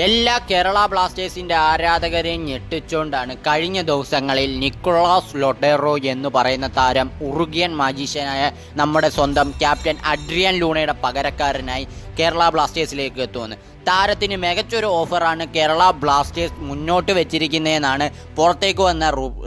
എല്ലാ കേരള ബ്ലാസ്റ്റേഴ്സിന്റെ ആരാധകരെ ഞെട്ടിച്ചുകൊണ്ടാണ് കഴിഞ്ഞ ദിവസങ്ങളിൽ നിക്കോളാസ് ലൊട്ടേറോ എന്ന് പറയുന്ന താരം ഉറുഗിയൻ മാജീഷ്യനായ നമ്മുടെ സ്വന്തം ക്യാപ്റ്റൻ അഡ്രിയൻ ലൂണയുടെ പകരക്കാരനായി കേരള ബ്ലാസ്റ്റേഴ്സിലേക്ക് എത്തുമെന്ന്. താരത്തിന് മികച്ചൊരു ഓഫറാണ് കേരള ബ്ലാസ്റ്റേഴ്സ് മുന്നോട്ട് വെച്ചിരിക്കുന്നതെന്നാണ് പുറത്തേക്ക് വന്ന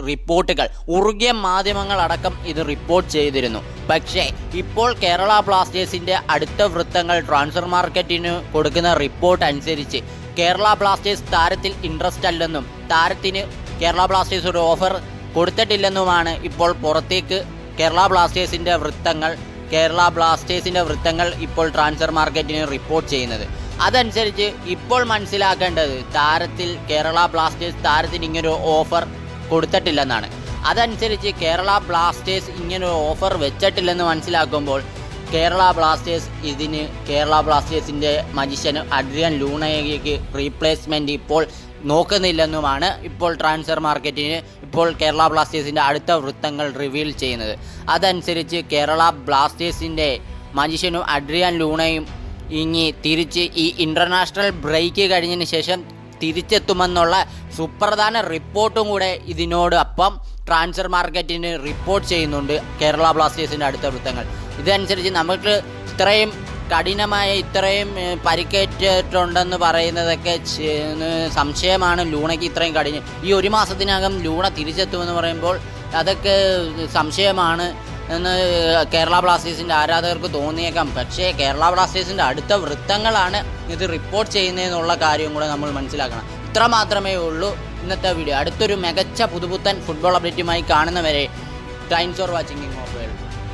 റിപ്പോർട്ടുകൾ. ഉറുകിയ മാധ്യമങ്ങളടക്കം ഇത് റിപ്പോർട്ട് ചെയ്തിരുന്നു. പക്ഷേ ഇപ്പോൾ കേരള ബ്ലാസ്റ്റേഴ്സിന്റെ അടുത്ത വൃത്തങ്ങൾ ട്രാൻസ്ഫർ മാർക്കറ്റിന് കൊടുക്കുന്ന റിപ്പോർട്ട് അനുസരിച്ച് കേരള ബ്ലാസ്റ്റേഴ്സ് താരത്തിൽ ഇൻട്രസ്റ്റ് അല്ലെന്നും താരത്തിന് കേരള ബ്ലാസ്റ്റേഴ്സ് ഒരു ഓഫർ കൊടുത്തിട്ടില്ലെന്നുമാണ് ഇപ്പോൾ പുറത്തേക്ക് കേരള ബ്ലാസ്റ്റേഴ്സിന്റെ വൃത്തങ്ങൾ കേരള ബ്ലാസ്റ്റേഴ്സിന്റെ വൃത്തങ്ങൾ ഇപ്പോൾ ട്രാൻസ്ഫർ മാർക്കറ്റിന് റിപ്പോർട്ട് ചെയ്യുന്നത്. അതനുസരിച്ച് ഇപ്പോൾ മനസ്സിലാക്കേണ്ടത് താരത്തിൽ കേരള ബ്ലാസ്റ്റേഴ്സ് താരത്തിന് ഇങ്ങനൊരു ഓഫർ കൊടുത്തിട്ടില്ലെന്നാണ്. അതനുസരിച്ച് കേരള ബ്ലാസ്റ്റേഴ്സ് ഇങ്ങനൊരു ഓഫർ വെച്ചിട്ടില്ലെന്ന് മനസ്സിലാക്കുമ്പോൾ കേരള ബ്ലാസ്റ്റേഴ്സ് ഇതിന് കേരള ബ്ലാസ്റ്റേഴ്സിന്റെ മജിഷ്യൻ അഡ്രിയൻ ലൂണയ്ക്ക് റീപ്ലേസ്മെന്റ് ഇപ്പോൾ നോക്കുന്നില്ലെന്നുമാണ് ഇപ്പോൾ ട്രാൻസ്ഫർ മാർക്കറ്റിന് ഇപ്പോൾ കേരള ബ്ലാസ്റ്റേഴ്സിന്റെ അടുത്ത വൃത്തങ്ങൾ റിവീൽ ചെയ്യുന്നത്. അതനുസരിച്ച് കേരള ബ്ലാസ്റ്റേഴ്സിന്റെ മജിഷ്യനും അഡ്രിയൻ ലൂണയും ഇനി തിരിച്ച് ഈ ഇന്റർനാഷണൽ ബ്രേക്ക് കഴിഞ്ഞതിന് ശേഷം തിരിച്ചെത്തുമെന്നുള്ള സുപ്രധാന റിപ്പോർട്ടും കൂടെ ഇതിനോട് അപ്പം ട്രാൻസ്ഫർ മാർക്കറ്റിന് റിപ്പോർട്ട് ചെയ്യുന്നുണ്ട് കേരള ബ്ലാസ്റ്റേഴ്സിന്റെ അടുത്ത വൃത്തങ്ങൾ. ഇതനുസരിച്ച് നമുക്ക് ഇത്രയും കഠിനമായ ഇത്രയും പരിക്കേറ്റിട്ടുണ്ടെന്ന് പറയുന്നതൊക്കെ സംശയമാണ്. ലൂണയ്ക്ക് ഇത്രയും കഠിന ഈ ഒരു മാസത്തിനകം ലൂണ തിരിച്ചെത്തുമെന്ന് പറയുമ്പോൾ അതൊക്കെ സംശയമാണ്. എന്ന് കേരള ബ്ലാസ്റ്റേഴ്സിന്റെ ആരാധകർക്ക് തോന്നിയേക്കാം. പക്ഷേ കേരള ബ്ലാസ്റ്റേഴ്സിന്റെ അടുത്ത വൃത്തങ്ങളാണ് ഇത് റിപ്പോർട്ട് ചെയ്യുന്നതെന്നുള്ള കാര്യം കൂടെ നമ്മൾ മനസ്സിലാക്കണം. ഇത്ര മാത്രമേ ഉള്ളൂ ഇന്നത്തെ വീഡിയോ. അടുത്തൊരു മികച്ച പുതുപുത്തൻ ഫുട്ബോൾ അപ്ഡേറ്റുമായി കാണുന്നവരെ ടൈംസ് ഫോർ വാച്ചിങ് ഓഫ്